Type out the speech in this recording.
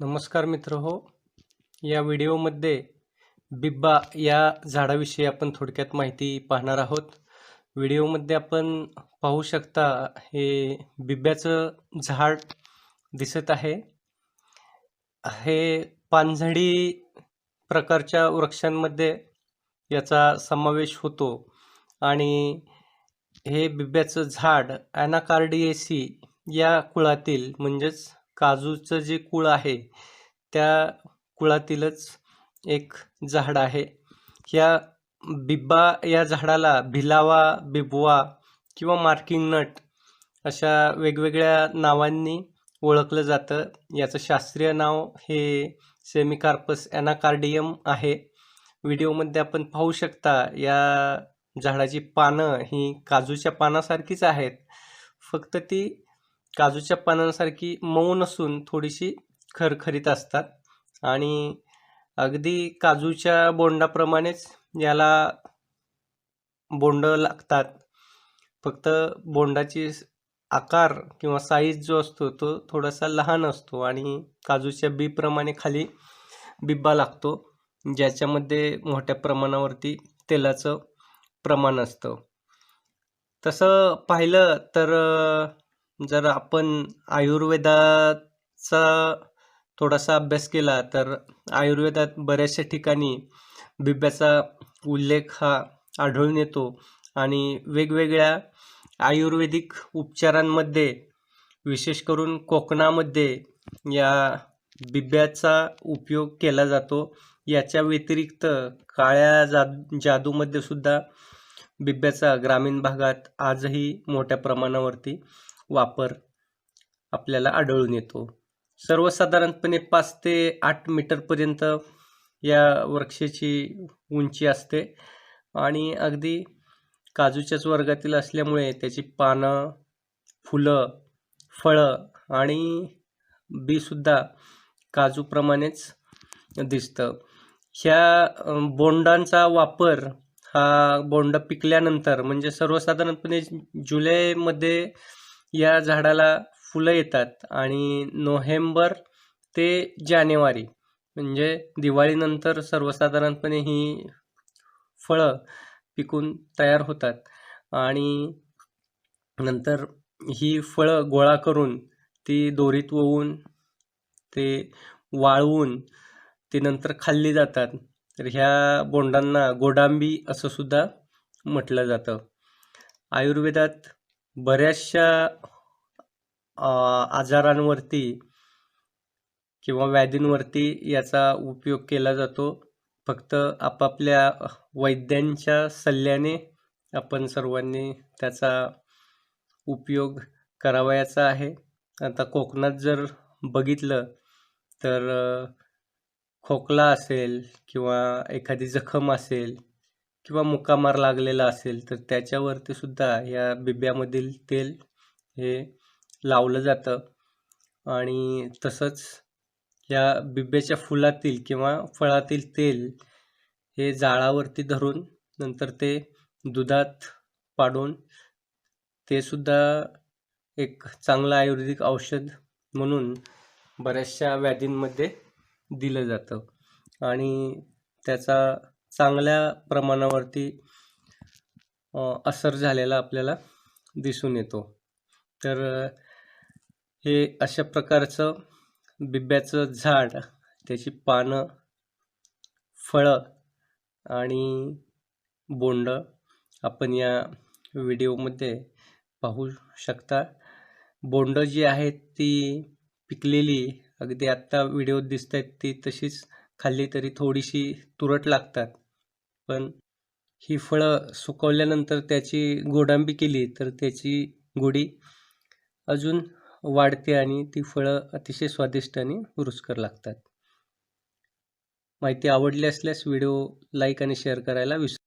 नमस्कार मित्र हो. या व्हिडिओमध्ये बिब्बा या झाडाविषयी आपण थोडक्यात माहिती पाहणार आहोत. व्हिडिओमध्ये आपण पाहू शकता हे बिब्ब्याचं झाड दिसत आहे. हे पानझडी प्रकारच्या वृक्षांमध्ये याचा समावेश होतो आणि हे बिब्ब्याचं झाड ॲनाकार्डिएसी या कुळातील म्हणजेच काजूचं जे कुळ आहे त्या कुळातीलच एक झाड आहे. या बिब्बा या झाडाला भिलावा बिबवा किंवा मार्किंग नट अशा वेगवेगळ्या नावांनी ओळखलं जातं. याचं शास्त्रीय नाव हे सेमिकार्पस ॲनाकार्डियम आहे. व्हिडिओमध्ये आपण पाहू शकता या झाडाची पानं ही काजूच्या पानासारखीच आहेत. फक्त ती काजूच्या पानांसारखी मऊ नसून थोडीशी खरखरीत असतात. आणि अगदी काजूच्या बोंडाप्रमाणेच याला बोंड लागतात. फक्त बोंडाची आकार किंवा साईज जो असतो तो थोडासा लहान असतो आणि काजूच्या बीप्रमाणे खाली बिब्बा लागतो ज्याच्यामध्ये मोठ्या प्रमाणावरती तेलाचं प्रमाण असतं. तसं पाहिलं तर जर आपण आयुर्वेदाचा थोडासा अभ्यास केला तर आयुर्वेदात बऱ्याचशा ठिकाणी बिब्याचा उल्लेख हा आढळून येतो आणि वेगवेगळ्या आयुर्वेदिक उपचारांमध्ये विशेष करून कोकणामध्ये या बिब्याचा उपयोग केला जातो. याच्या व्यतिरिक्त काळ्या जा जादूमध्ये सुद्धा बिब्याचा ग्रामीण भागात आजही मोठ्या प्रमाणावरती वापर आपल्याला आढळून येतो. सर्वसाधारणपणे पाच ते आठ मीटरपर्यंत या वृक्षाची उंची असते आणि अगदी काजूच्याच वर्गातील असल्यामुळे त्याची पानं फुलं फळं आणि बीसुद्धा काजूप्रमाणेच दिसतं. ह्या बोंडांचा वापर हा बोंड पिकल्यानंतर म्हणजे सर्वसाधारणपणे जुलैमध्ये या झाडाला फुलं येतात आणि नोव्हेंबर ते जानेवारी म्हणजे दिवाळीनंतर सर्वसाधारणपणे ही फळं पिकून तयार होतात आणि नंतर ही फळं गोळा करून ती दोरीत वळवून ते वाळवून ती नंतर खाल्ली जातात. तर ह्या बोंडांना गोडांबी असं सुद्धा म्हटलं जातं. आयुर्वेदात बऱ्याचशा आजारांवरती किंवा व्याधींवरती याचा उपयोग केला जातो. फक्त आपापल्या वैद्यांच्या सल्ल्याने आपण सर्वांनी त्याचा उपयोग करावयाचा आहे. आता कोकणात जर बघितलं तर खोकला असेल किंवा एखादी जखम असेल किंवा मुकामार लागलेला असेल तर त्याच्यावरती सुद्धा या बिब्यामधील तेल हे लावलं जातं. आणि तसंच या बिब्याच्या फुलातील किंवा फळातील तेल हे जाळावरती धरून नंतर ते दुधात पाडून ते सुद्धा एक चांगलं आयुर्वेदिक औषध म्हणून बऱ्याचशा व्याधींमध्ये दिलं जातं. आणि त्याचा चांगल्या प्रमाणावरती असर झालेला आपल्याला दिसून येतो. तर हे अशा प्रकारचं बिब्याचं झाड त्याची पानं फळं आणि बोंड आपण या व्हिडिओमध्ये पाहू शकता. बोंड जी आहेत ती पिकलेली अगदी आत्ता व्हिडिओत दिसत आहेत ती तशीच खाल्ली तरी थोडीशी तुरट लागतात. पण ही फळं सुकवल्यानंतर त्याची गोडांबी केली तर त्याची गोडी अजून वाढते आणि ती फळं अतिशय स्वादिष्ट आणि रुचकर लागतात. माहिती आवडली असल्यास व्हिडिओ लाईक आणि शेअर करायला विसरू